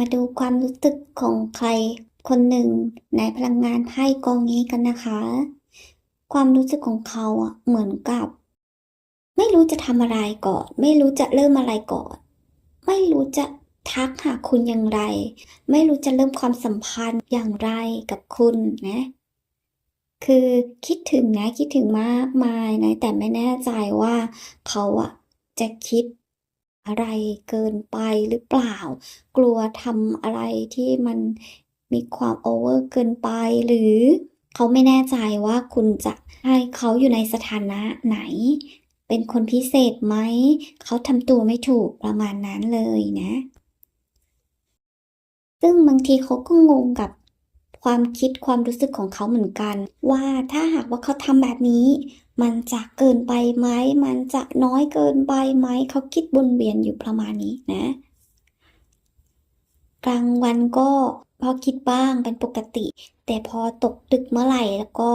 มาดูความรู้สึกของใครคนหนึ่งในพลังงานไพ่กองนี้กันนะคะ ความรู้สึกของเขาอะเหมือนกับ ไม่รู้จะทำอะไรก่อน ไม่รู้จะเริ่มอะไรก่อน ไม่รู้จะทักหาคุณอย่างไร ไม่รู้จะเริ่มความสัมพันธ์อย่างไรกับคุณนะ คือคิดถึงนะคิดถึงมากมายนะ แต่ไม่แน่ใจว่าเขาอะจะคิด อะไรเกินไปหรือเปล่า กลัวทำอะไรที่มันมีความโอเวอร์เกินไปหรือเขาไม่แน่ใจว่าคุณจะให้เขาอยู่ในสถานะไหน เป็นคนพิเศษไหม เขาทำตัวไม่ถูกประมาณนั้นเลยนะ ซึ่งบางทีเขาก็งงกับความคิดความรู้สึกของเขาเหมือนกัน ว่าถ้าหากว่าเขาทำแบบนี้ มันจะเกินไปไหม มันจะน้อยเกินไปไหม เขาคิดวนเวียนอยู่ประมาณนี้นะ กลางวันก็พอคิดบ้างเป็นปกติ แต่พอตกดึกเมื่อไหร่แล้วก็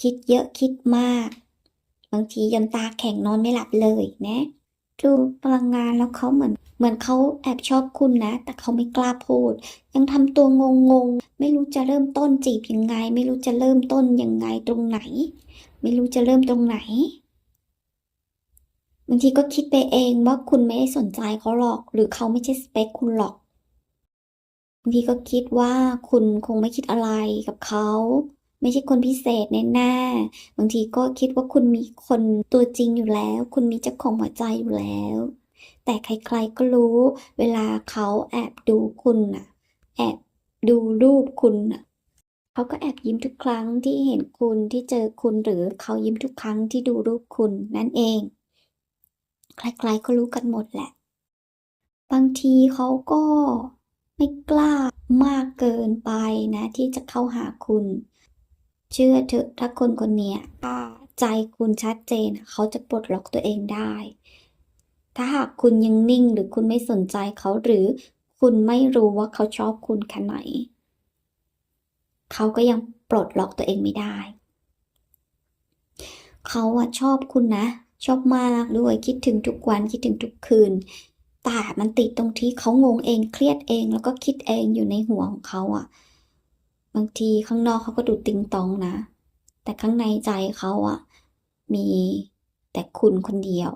คิดเยอะคิดมาก บางทียันตาแข็งนอนไม่หลับเลยนะดูพลังงานแล้วเขาเหมือน เหมือนเขาแอบชอบคุณนะ แต่เขาไม่กล้าพูด ยังทำตัวงงๆไม่รู้จะเริ่มต้นจีบยังไง ไม่รู้จะเริ่มต้นยังไงตรงไหน ไม่รู้จะเริ่มตรงไหนบางทีก็คิดไปเองว่าคุณไม่ได้สนใจเขาหรอก หรือเขาไม่ใช่สเปคคุณหรอกบางทีก็คิดว่าคุณคงไม่คิดอะไรกับเขาไม่ใช่คนพิเศษแน่ๆบางทีก็คิดว่าคุณมีคนตัวจริงอยู่แล้ว คุณมีเจ้าของหัวใจอยู่แล้ว แต่ใครๆก็รู้ เวลาเขาแอบดูคุณน่ะ แอบดูรูปคุณน่ะ เขาก็แอบยิ้มทุกครั้งที่เห็นคุณที่เจอคุณหรือเขายิ้มทุกครั้งที่ดูรูปคุณนั่นเอง ใครๆก็รู้กันหมดแหละ บางทีเขาก็ไม่กล้ามากเกินไปนะ ที่จะเข้าหาคุณ เชื่อเถอะถ้าคนคนนี้ป้าใจคุณชัดเจนเขาจะปลดล็อกตัวเองได้ ถ้าหากคุณยังนิ่งหรือคุณไม่สนใจเขาหรือคุณไม่รู้ว่าเขาชอบคุณแค่ไหน เขาก็ยังปลดล็อกตัวเองไม่ได้ เขาอะชอบคุณนะ ชอบมากด้วยคิดถึงทุกวันคิดถึงทุกคืน แต่มันติดตรงที่เขางงเองเครียดเองแล้วก็คิดเองอยู่ในหัวของเขาอะบางทีข้างนอกเขาก็ดูติงตองนะ แต่ข้างในใจเขาอะมีแต่คุณคนเดียว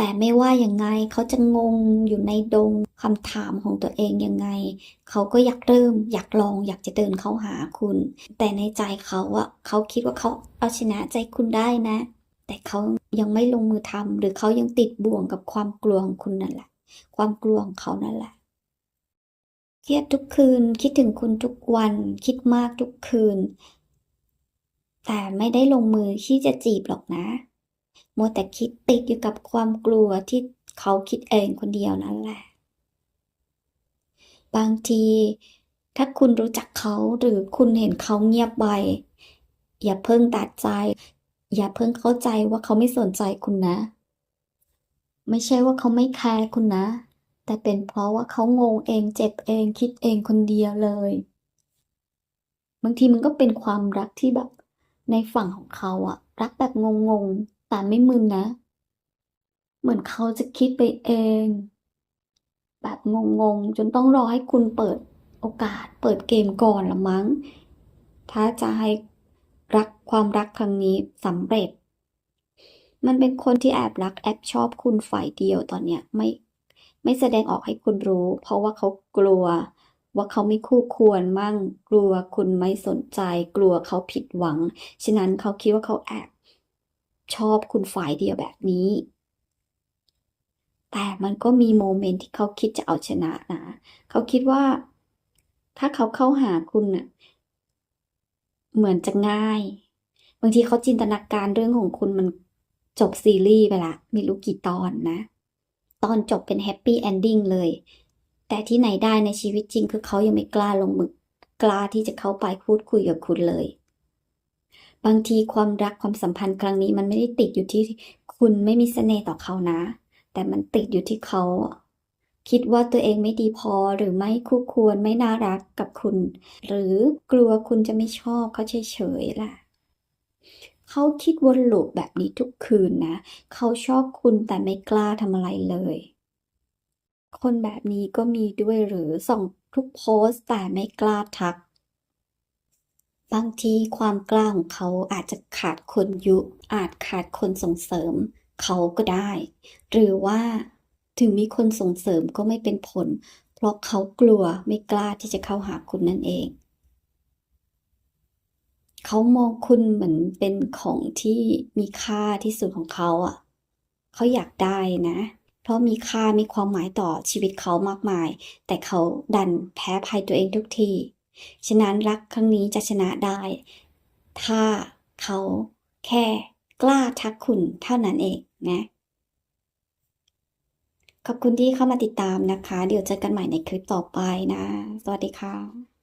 แต่ไม่ว่ายังไงเขาจะงงอยู่ในดงคำถามของตัวเองยังไง เขาก็อยากเริ่มอยากลองอยากจะเดินเข้าหาคุณ แต่ในใจเขาอะเขาคิดว่าเขาเอาชนะใจคุณได้นะ แต่เขายังไม่ลงมือทำหรือเขายังติดบ่วงกับความกลัวของคุณนั่นแหละ ความกลัวของเขานั่นแหละเครียดทุกคืนคิดถึงคุณทุกวันคิดมากทุกคืน แต่ไม่ได้ลงมือที่จะจีบหรอกนะ มัวแต่คิดติดอยู่กับความกลัวที่เขาคิดเองคนเดียวนั่นแหละ บางที ถ้าคุณรู้จักเขาหรือคุณเห็นเขาเงียบไป อย่าเพิ่งตัดใจ อย่าเพิ่งเข้าใจว่าเขาไม่สนใจคุณนะ ไม่ใช่ว่าเขาไม่แคร์คุณนะ แต่เป็นเพราะว่าเขางงเองเจ็บเองคิดเองคนเดียวเลย บางทีมันก็เป็นความรักที่แบบในฝั่งของเขาอะรักแบบงงๆ แต่ไม่มึนนะ เหมือนเขาจะคิดไปเอง แบบงงๆ จนต้องรอให้คุณเปิดโอกาส เปิดเกมก่อนละมั้ง ถ้าจะให้รักความรักครั้งนี้สำเร็จ มันเป็นคนที่แอบรักแอบชอบคุณฝ่ายเดียวตอนเนี้ยไม่ไม่แสดงออกให้คุณรู้ เพราะว่าเขากลัวว่าเขาไม่คู่ควรมั่ง กลัวคุณไม่สนใจ กลัวเขาผิดหวัง ฉะนั้นเขาคิดว่าเขาแอบ ชอบคุณฝ่ายเดียวแบบนี้ แต่มันก็มีโมเมนต์ที่เขาคิดจะเอาชนะนะ เขาคิดว่า ถ้าเขาเข้าหาคุณน่ะ เหมือนจะง่าย บางทีเขาจินตนาการเรื่องของคุณมันจบซีรีส์ไปละไม่รู้กี่ตอนนะ ตอนจบเป็นแฮปปี้เอนดิ้งเลย แต่ที่ไหนได้ในชีวิตจริงคือเขายังไม่กล้าลงมือกล้าที่จะเข้าไปพูดคุยกับคุณเลย บางทีความรักความสัมพันธ์ครั้งนี้ มันไม่ได้ติดอยู่ที่คุณไม่มีเสน่ห์ต่อเขานะ แต่มันติดอยู่ที่เขา คิดว่าตัวเองไม่ดีพอหรือไม่คู่ควรไม่น่ารักกับคุณ หรือกลัวคุณจะไม่ชอบเขาเฉยๆล่ะเขาคิดวนลูปแบบนี้ทุกคืนนะ เขาชอบคุณแต่ไม่กล้าทำอะไรเลย คนแบบนี้ก็มีด้วยหรือส่องทุกโพสต์แต่ไม่กล้าทัก บางทีความกล้าของเขาอาจจะขาดคนยุ อาจขาดคนส่งเสริม เขาก็ได้ หรือว่าถึงมีคนส่งเสริมก็ไม่เป็นผล เพราะเขากลัวไม่กล้าที่จะเข้าหาคุณนั่นเอง เขามองคุณเหมือนเป็นของที่มีค่าที่สุดของเขาอะ เขาอยากได้นะ เพราะมีค่ามีความหมายต่อชีวิตเขามากมาย แต่เขาดันแพ้ภัยตัวเองทุกที ฉะนั้นรักครั้งนี้จะชนะได้ ถ้าเขาแค่กล้าทักคุณเท่านั้นเองนะ ขอบคุณที่เข้ามาติดตามนะคะ เดี๋ยวเจอกันใหม่ในคลิปต่อไปนะ สวัสดีค่ะ